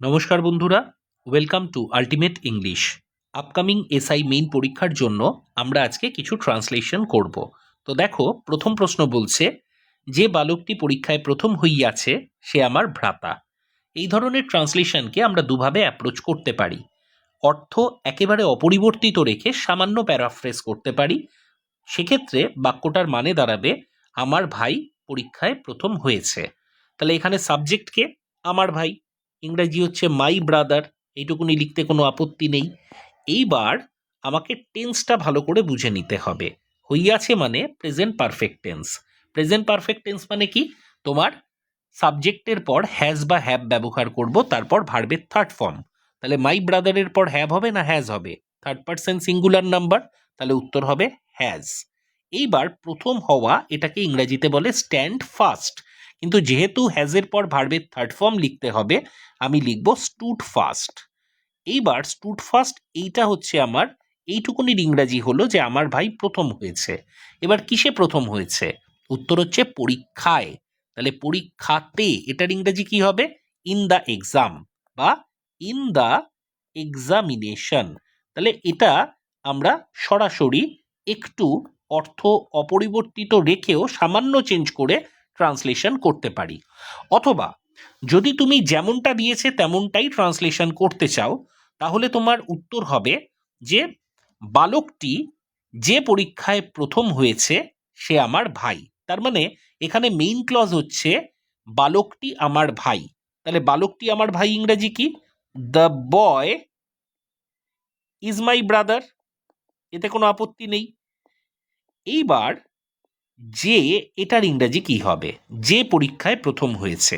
নমস্কার বন্ধুরা welcome to ultimate English upcoming SI main পরীক্ষার জন্য আমরা আজকে কিছু ট্রান্সলেশন করব। তো দেখো, প্রথম প্রশ্ন বলছে, যে বালকটি পরীক্ষায় প্রথম হইয়াছে, সে আমার ভ্রাতা। এই ধরনের ট্রান্সলেশনকে আমরা দুভাবে অ্যাপ্রোচ করতে পারি। অর্থ একেবারে অপরিবর্তিত রেখে সামান্য প্যারাফ্রেজ করতে পারি। সেক্ষেত্রে বাক্যটার মানে দাঁড়াবে, আমার ভাই পরীক্ষায় প্রথম হয়েছে। তাহলে এখানে সাবজেক্টকে আমার ভাই। ইংরাজি হচ্ছে মাই ব্রাদার এইটুকুনি লিখতে কোনো আপত্তি নেই। এইবার আমাকে টেন্সটা ভালো করে বুঝে নিতে হবে। হইয়াছে মানে present perfect tense. Present perfect tense মানে কি? তোমার সাবজেক্টের পর হ্যাজ বা হ্যাভ ব্যবহার করব, তারপর ভার্বের থার্ড ফর্ম। তাহলে মাই ব্রাদারের পর হ্যাব হবে না হ্যাজ হবে? থার্ড পার্সন সিঙ্গুলার নাম্বার, তাহলে উত্তর হবে হ্যাজ এইবার প্রথম হওয়া এটাকে ইংরেজিতে বলে স্ট্যান্ড ফাস্ট কিন্তু যেহেতু হ্যাজের পর ভার্বের থার্ড ফর্ম লিখতে হবে, আমি লিখব স্টুড ফাস্ট এইবার স্টুড ফাস্ট এইটা হচ্ছে আমার, এইটুকুনির ইংরাজি হলো যে আমার ভাই প্রথম হয়েছে। এবার কিসে প্রথম হয়েছে? উত্তর হচ্ছে পরীক্ষায়। তাহলে পরীক্ষাতে এটার ইংরাজি কি হবে? ইন দ্য এক্সাম বা ইন দ্য এক্সামিনেশন তাহলে এটা আমরা সরাসরি একটু অর্থ অপরিবর্তিত রেখেও সামান্য চেঞ্জ করে ট্রান্সলেশন করতে পারি। অথবা যদি তুমি যেমনটা দিয়েছে তেমনটাই ট্রান্সলেশন করতে চাও, তাহলে তোমার উত্তর হবে যে বালকটি যে পরীক্ষায় প্রথম হয়েছে সে আমার ভাই। তার মানে এখানে মেইন ক্লজ হচ্ছে বালকটি আমার ভাই। তাহলে বালকটি আমার ভাই ইংরেজি কি? The boy is my brother এতে কোনো আপত্তি নেই। এইবার যে এটার ইংরাজি কি হবে? যে পরীক্ষায় প্রথম হয়েছে।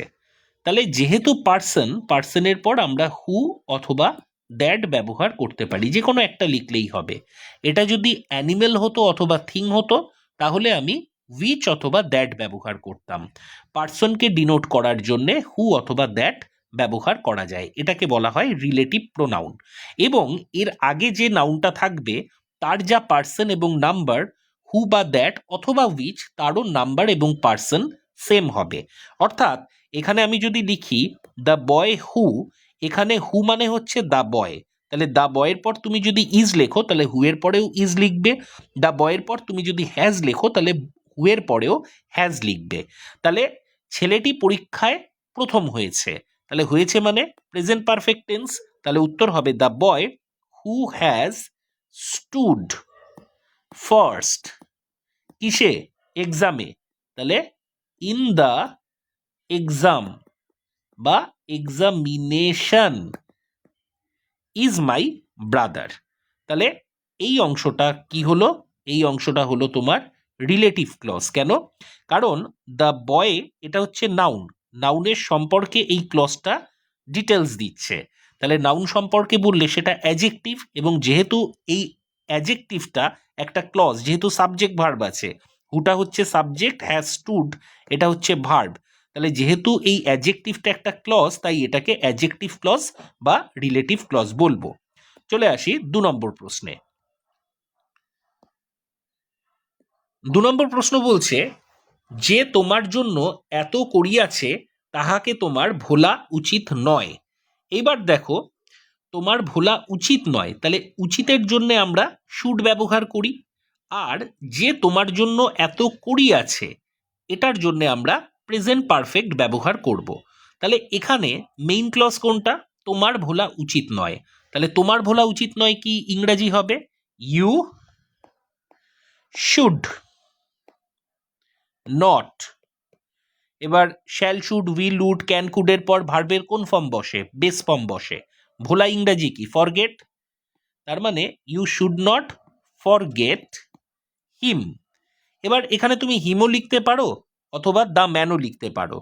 তাহলে যেহেতু পার্সন পার্সনের পর আমরা হু অথবা দ্যাট ব্যবহার করতে পারি, যে কোনো একটা লিখলেই হবে। এটা যদি অ্যানিমেল হতো অথবা থিং হতো, তাহলে আমি উইচ অথবা দ্যাট ব্যবহার করতাম। পার্সনকে ডিনোট করার জন্যে হু অথবা দ্যাট ব্যবহার করা যায়। এটাকে বলা হয় রিলেটিভ প্রোনাউন এবং এর আগে যে নাউনটা থাকবে, তার যা পার্সন এবং নাম্বার হু বা দ্যাট অথবা উইচ তারও নাম্বার এবং পার্সন সেম হবে। অর্থাৎ এখানে আমি যদি লিখি দ্য বয় হু এখানে হু মানে হচ্ছে দ্য বয় তাহলে দ্য বয়ের পর তুমি যদি ইজ লেখো, তাহলে হু এর পরেও ইজ লিখবে। দ্য বয়ের পর তুমি যদি হ্যাজ লেখো, তাহলে হু এর পরেও হ্যাজ লিখবে। তাহলে ছেলেটি পরীক্ষায় প্রথম হয়েছে। তাহলে হয়েছে মানে প্রেজেন্ট পারফেক্ট টেন্স তাহলে উত্তর হবে the boy who has stood first কিসে? এক্সামে তাহলে ইন দ্য এক্সাম বা এক্সামিনেশন ইজ মাই ব্রাদার তাহলে এই অংশটা কি হলো? এই অংশটা হলো তোমার রিলেটিভ ক্লজ কেন? কারণ দ্য বয় এটা হচ্ছে নাউন নাউনের সম্পর্কে এই ক্লজটা ডিটেলস দিচ্ছে। তাহলে নাউন সম্পর্কে বললে সেটা অ্যাজেক্টিভ এবং যেহেতু এই অ্যাজেক্টিভটা একটা ক্লজ যেহেতু সাবজেক্ট ভার্ব আছে, হুটা হচ্ছে সাবজেক্ট হ্যাজ স্টুড এটা হচ্ছে ভার্ব তাহলে যেহেতু এই অ্যাজেক্টিভটা একটা ক্লজ তাই এটাকে অ্যাজেক্টিভ ক্লজ বা রিলেটিভ ক্লজ বলব। চলে আসি দু নম্বর প্রশ্নে। দু নম্বর প্রশ্ন বলছে, যে তোমার জন্য এত করিয়াছে, তাহাকে তোমার ভোলা উচিত নয়। এবার দেখো তোমার ভোলা উচিত নয়, তাহলে উচিতের জন্য আমরা শুট ব্যবহার করি। আর যে তোমার জন্য এত করি আছে, এটার জন্য আমরা প্রেজেন্ট পারফেক্ট ব্যবহার করব। তাহলে এখানে মেইন ক্লস কোনটা? তোমার ভোলা উচিত নয়। তাহলে তোমার ভোলা উচিত নয় কি ইংরাজি হবে? ইউ শুড নট এবার shall should will would can কুডের পর ভার্বের কোন ফর্ম বসে? বেস ফর্ম বসে। ভোলা ইংরাজি কি? ফরগেট তার মানে you should not forget him এবার এখানে তুমি হিমও লিখতে পারো অথবা দ্য ম্যানও লিখতে পারো,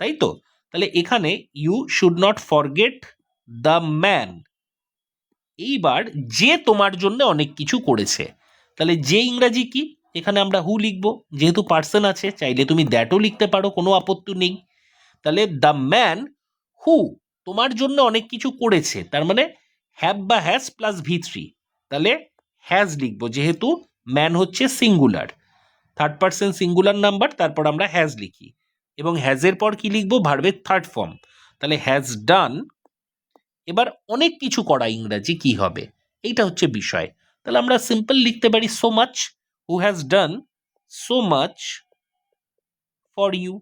তাই তো? তাহলে এখানে you should not forget the man এইবার যে তোমার জন্য অনেক কিছু করেছে, তাহলে যে ইংরাজি কি? এখানে আমরা হু লিখব, যেহেতু পার্সন আছে, চাইলে তুমি দ্যাটও লিখতে পারো, কোনো আপত্তি নেই। তাহলে দ্য ম্যান হু তোমার জন্য অনেক কিছু করেছে। তার মানে হ্যাভ বা হ্যাজ প্লাস ভি থ্রি তাহলে হ্যাজ লিখব, যেহেতু ম্যান হচ্ছে singular third person singular number তারপর আমরা হ্যাজ লিখি। এবং হ্যাজের পর কি লিখব? ভার্বের থার্ড ফর্ম তাহলে হ্যাজ ডান এবার অনেক কিছু করা ইংরাজি কি হবে? এইটা হচ্ছে বিষয়। তাহলে আমরা সিম্পল লিখতে পারি so much who has done so much for you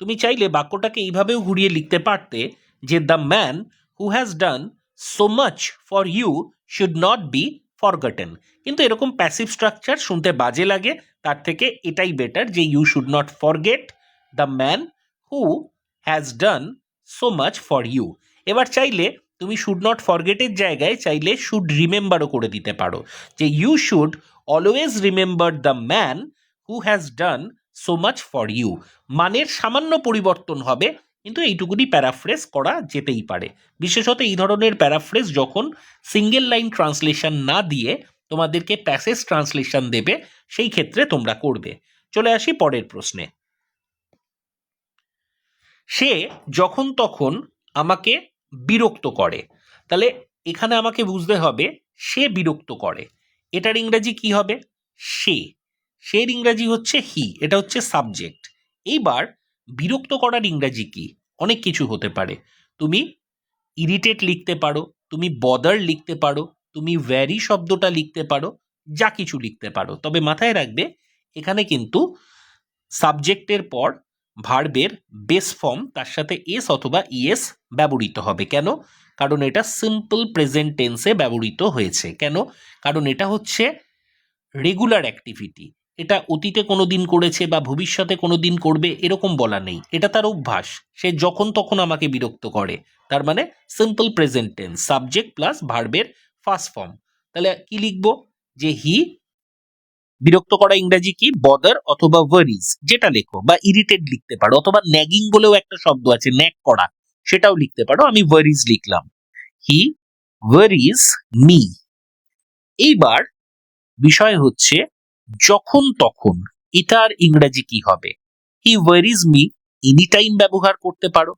তুমি চাইলে বাক্যটাকে এইভাবেও ঘুরিয়ে লিখতে পারতে যে the man who has done so much for you should not be forgotten কিন্তু এরকম প্যাসিভ স্ট্রাকচার শুনতে বাজে লাগে, তার থেকে এটাই বেটার যে you should not forget the man who has done so much for you এবার চাইলে তুমি শুড নট ফরগেটের জায়গায় চাইলে শুড রিমেম্বারও করে দিতে পারো। যে you should always remember the man who has done so much for you মানের সামান্য পরিবর্তন হবে, কিন্তু এইটুকুনি প্যারাফ্রেজ করা যেতেই পারে। বিশেষত এই ধরনের প্যারাফ্রেজ যখন সিঙ্গেল লাইন ট্রান্সলেশন না দিয়ে তোমাদেরকে প্যাসেজ ট্রান্সলেশন দেবে, সেই ক্ষেত্রে তোমরা করবে। চলে আসি পরের প্রশ্নে। সে যখন তখন আমাকে বিরক্ত করে। তাহলে এখানে আমাকে বুঝতে হবে, সে বিরক্ত করে। এটার ইংরেজি কি হবে? সে। সের ইংরাজি হচ্ছে হি, এটা হচ্ছে সাবজেক্ট। এইবার বিরক্ত করার ইংরাজি কি? অনেক কিছু হতে পারে। তুমি ইরিটেট লিখতে পারো, তুমি বদার লিখতে পারো, তুমি ভ্যারি শব্দটা লিখতে পারো, যা কিছু লিখতে পারো। তবে মাথায় রাখবে, এখানে কিন্তু সাবজেক্টের পর ভার্বের বেস ফর্ম, তার সাথে এস অথবা ইএস ব্যবহৃত হবে। কেন? কারণ এটা সিম্পল প্রেজেন্ট টেন্সে ব্যবহৃত হয়েছে। কেন? কারণ এটা হচ্ছে রেগুলার অ্যাক্টিভিটি। এটা অতীতে কোনো দিন করেছে বা ভবিষ্যতে কোনো দিন করবে এরকম বলা নেই। এটা তার অভ্যাস। সে যখন তখন আমাকে বিরক্ত করে। তার মানে simple present tense subject plus ভার্বের ফার্স্ট ফর্ম তাহলে কি লিখব? যে হি বিরক্ত করা ইংরেজি কি? বদার অথবা ওয়ারিজ যেটা লেখো। বা ইরিটেড লিখতে পারো। অথবা ন্যাগিং বলেও একটা শব্দ আছে ন্যাক করা। সেটাও লিখতে পারো। আমি ওয়ারিজ লিখলাম। হি ওয়ারিজ মি এইবার বিষয় হচ্ছে যখন তখন এটার ইংরেজি কি হবে? He worries me any time ব্যবহার করতে পারো?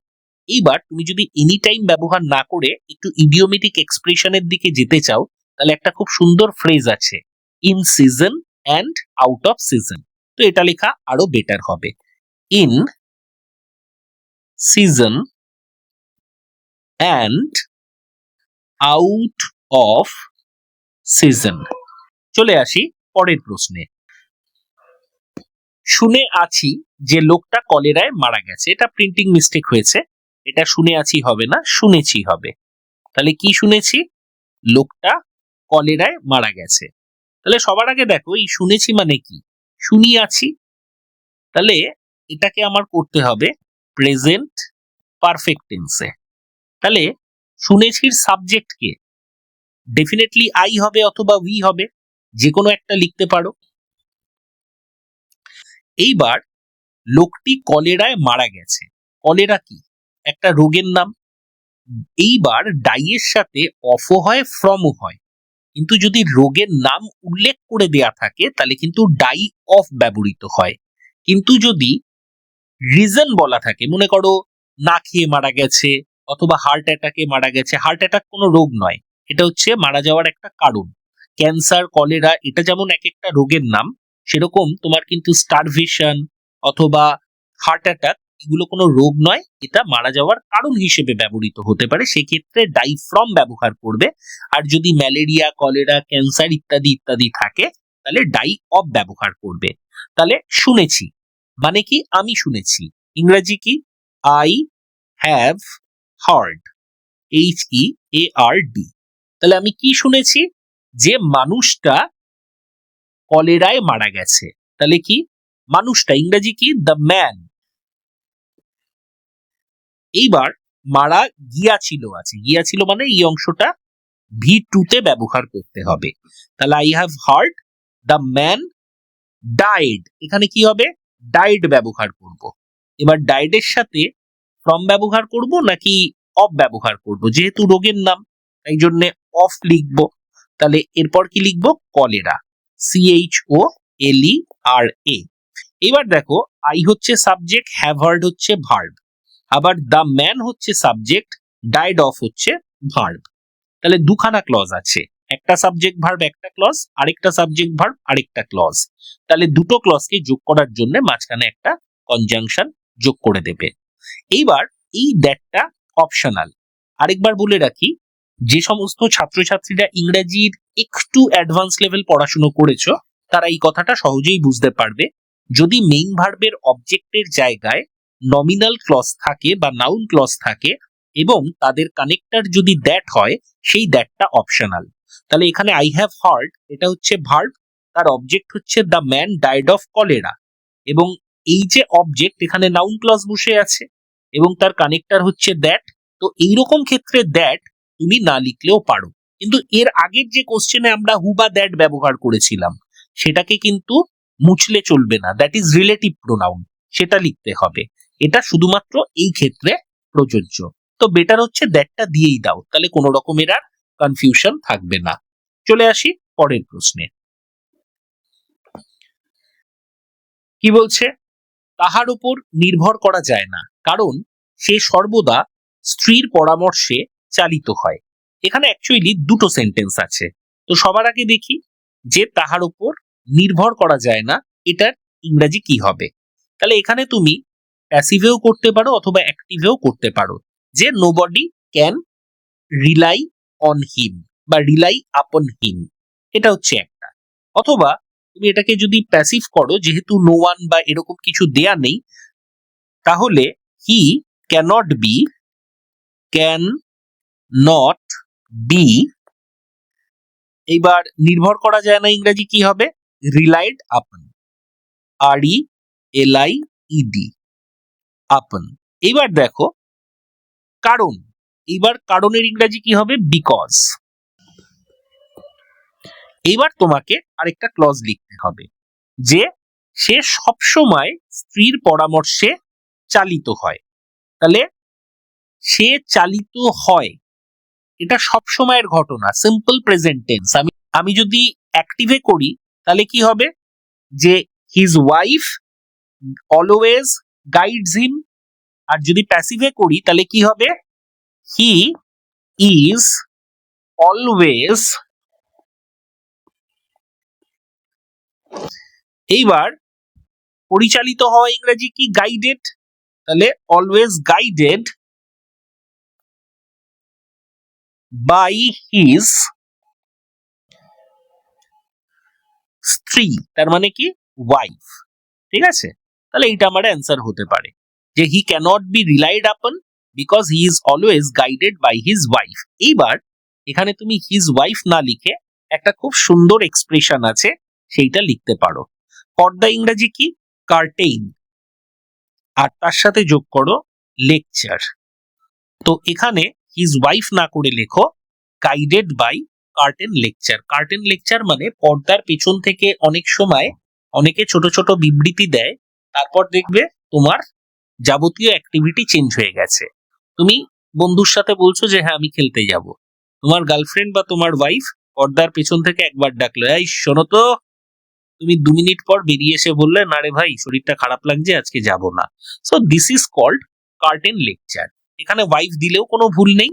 এইবার তুমি যদি এনি টাইম ব্যবহার না করে একটু ইডিওমেটিক এক্সপ্রেশনের দিকে যেতে চাও, তাহলে একটা খুব সুন্দর ফ্রেজ আছে in season and out of season তো এটা লেখা আরও বেটার হবে। In season and out of season চলে আসি পরের প্রশ্নে। শুনে আছি যে লোকটা কলেরায় মারা গেছে। এটা প্রিন্টিং মিস্টেক হয়েছে। এটা শুনে আছি হবে না, শুনেছি হবে। তাহলে কি শুনেছি? লোকটা কলেরায় মারা গেছে। তাহলে সবার আগে দেখো, এই শুনেছি মানে কি? শুনি আছি। তাহলে এটাকে আমার করতে হবে প্রেজেন্ট পারফেক্ট টেন্সে তাহলে শুনেছির সাবজেক্ট কে? ডেফিনেটলি আই হবে অথবা উই হবে। যে কোনো একটা লিখতে পারো। এইবার লোকটি কলেরায় মারা গেছে। কলেরা কি? একটা রোগের নাম। এইবার ডাইয়ের সাথে অফও হয় ফ্রমও হয়। কিন্তু যদি রোগের নাম উল্লেখ করে দেয়া থাকে, তাহলে কিন্তু ডাই অফ ব্যবহৃত হয়। কিন্তু যদি রিজন বলা থাকে, মনে করো না খেয়ে মারা গেছে অথবা হার্ট অ্যাটাকে মারা গেছে হার্ট অ্যাটাক কোনো রোগ নয়। এটা হচ্ছে মারা যাওয়ার একটা কারণ। ক্যান্সার কলেরা এটা যেমন এক একটা রোগের নাম, সেরকম তোমার কিন্তু স্টারভেশন অথবা হার্ট অ্যাটাক এগুলো কোনো রোগ নয়, এটা মারা যাওয়ার কারণ হিসেবে ব্যবহৃত হতে পারে, সেক্ষেত্রে ডাইফ্রম ব্যবহার করবে। আর যদি ম্যালেরিয়া কলেরা ক্যান্সার ইত্যাদি ইত্যাদি থাকে, তাহলে ডাই অফ ব্যবহার করবে। তাহলে শুনেছি মানে কি? আমি শুনেছি। ইংরেজি কি? I have heard H E A R D তাহলে আমি কি শুনেছি? যে মানুষটা কলেরায় মারা গেছে, তাহলে কি? মানুষটা, ইংরেজি কি? দ্য ম্যান এইবার মারা গিয়াছিল আছে। গিয়াছিল মানে এই অংশটা ভি টুতে ব্যবহার করতে হবে। তাহলে I have heard the man died এখানে কি হবে? ডাইড ব্যবহার করব। এবার ডাইডের সাথে ফ্রম ব্যবহার করব নাকি অফ ব্যবহার করব? যেহেতু রোগের নাম, তাই জন্য অফ লিখব। তাহলে এরপর কি লিখব? কলেরা। সিএইচ ও আর এ এবার দেখো আই হচ্ছে সাবজেক্ট হ্যাভার্ড হচ্ছে ভার্ব আবার দ্য ম্যান হচ্ছে সাবজেক্ট ডাইড অফ হচ্ছে ভার্ব তাহলে দুখানা ক্লজ আছে। একটা সাবজেক্ট ভার্ব একটা ক্লজ আরেকটা সাবজেক্ট ভার্ব আরেকটা ক্লজ তাহলে দুটো ক্লজকে যোগ করার জন্য মাঝখানে একটা কনজাংশন যোগ করে দেবে। এইবার এই দ্যাটটা অপশনাল আরেকবার বলে রাখি যে সমস্ত ছাত্রছাত্রীরা ইংরেজির একটু অ্যাডভান্স লেভেল পড়াশুনো করেছ, তারা এই কথাটা সহজেই বুঝতে পারবে। যদি মেইন ভার্বের অবজেক্টের জায়গায় নমিনাল ক্লজ থাকে বা নাউন ক্লজ থাকে এবং তাদের কানেক্টার যদি দ্যাট হয়, সেই দ্যাটটা অপশনাল তাহলে এখানে আই হ্যাভ হার্ড এটা হচ্ছে ভার্ব তার অবজেক্ট হচ্ছে the man died of cholera এবং এই যে অবজেক্ট এখানে নাউন ক্লজ বসে আছে এবং তার কানেক্টার হচ্ছে দ্যাট তো এইরকম ক্ষেত্রে দ্যাট তুমি না লিখলেও পারো। কিন্তু এর আগের যে কোশ্চেনে আমরা হু বা দ্যাট ব্যবহার করেছিলাম, সেটাকে কিন্তু মুছলে চলবে না। দ্যাট ইজ রিলেটিভ প্রোনাউন সেটা লিখতে হবে। এটা শুধুমাত্র এই ক্ষেত্রে প্রযোজ্য। তো বেটার হচ্ছে দ্যাটটা দিয়েই দাও, তাহলে কোনো রকমের আর কনফিউশন থাকবে না। চলে আসি পরের প্রশ্নে। কি বলছে? তাহার উপর নির্ভর করা যায় না, কারণ সে সর্বদা স্ত্রীর পরামর্শে চালিত হয়। এখানে অ্যাকচুয়ালি দুটো সেন্টেন্স আছে। তো সবার আগে দেখি যে তাহার উপর নির্ভর করা যায় না, এটার ইংরাজি কি হবে? তাহলে এখানে তুমি প্যাসিভেও করতে পারো অথবা অ্যাক্টিভেও করতে পারো। যে nobody can rely on him বা রিলাই আপন হিম এটা হচ্ছে একটা। অথবা তুমি এটাকে যদি প্যাসিভ করো, যেহেতু নো ওয়ান বা এরকম কিছু দেয়া নেই, তাহলে he cannot be can not be এইবার নির্ভর করা যায় না ইংরেজি কি হবে? রিলাইড আপন আর ই এল আই ইডি আপন এইবার দেখো, কারণ, এইবার কারণের ইংরাজি কি হবে? বিকজ এইবার তোমাকে আরেকটা ক্লজ লিখতে হবে, যে সে সবসময় স্ত্রীর পরামর্শে চালিত হয়। তাহলে, সে চালিত হয় এটা সব সময়ের ঘটনা সিম্পল প্রেজেন্ট টেন্স আমি আমি যদি অ্যাক্টিভে করি, তাহলে কি হবে? যে his wife always guides him আর যদি প্যাসিভে করি, তাহলে কি হবে? হি ইজ অলওয়েজ এইবার পরিচালিত হওয়া ইংরেজি কি? গাইডেড তাহলে অলওয়েজ গাইডেড বাই হিজ স্ত্রী, তার মানে কি? ওয়াইফ ঠিক আছে? তাহলে এইটা আমার অ্যান্সার হতে পারে। যে he cannot be relied upon because he is always guided by his wife এইবার এখানে তুমি হিজ ওয়াইফ না লিখে একটা খুব সুন্দর এক্সপ্রেশন আছে, সেইটা লিখতে পারো। পর্দা ইংরেজি কি? কার্টেইন আর তার সাথে যোগ করো লেকচার তো এখানে হিজ ওয়াইফ না করে লেখো guided by curtain lecture curtain lecture মানে পর্দার পেছন থেকে অনেক সময় অনেকে ছোট ছোট বিবৃতি দেয়, তারপর দেখবে তোমার যাবতীয় অ্যাক্টিভিটি চেঞ্জ হয়ে গেছে। তুমি বন্ধুর সাথে বলছো যে হ্যাঁ আমি খেলতে যাব। তোমার গার্লফ্রেন্ড বা তোমার ওয়াইফ পর্দার পেছন থেকে একবার ডাকলো, এই, শোনো তো, তুমি দু মিনিট পর বেরিয়ে এসে বললে, না রে ভাই, শরীরটা খারাপ লাগছে, আজকে যাব না। So this is called curtain lecture এখানে ওয়াইফ দিলেও কোনো ভুল নেই।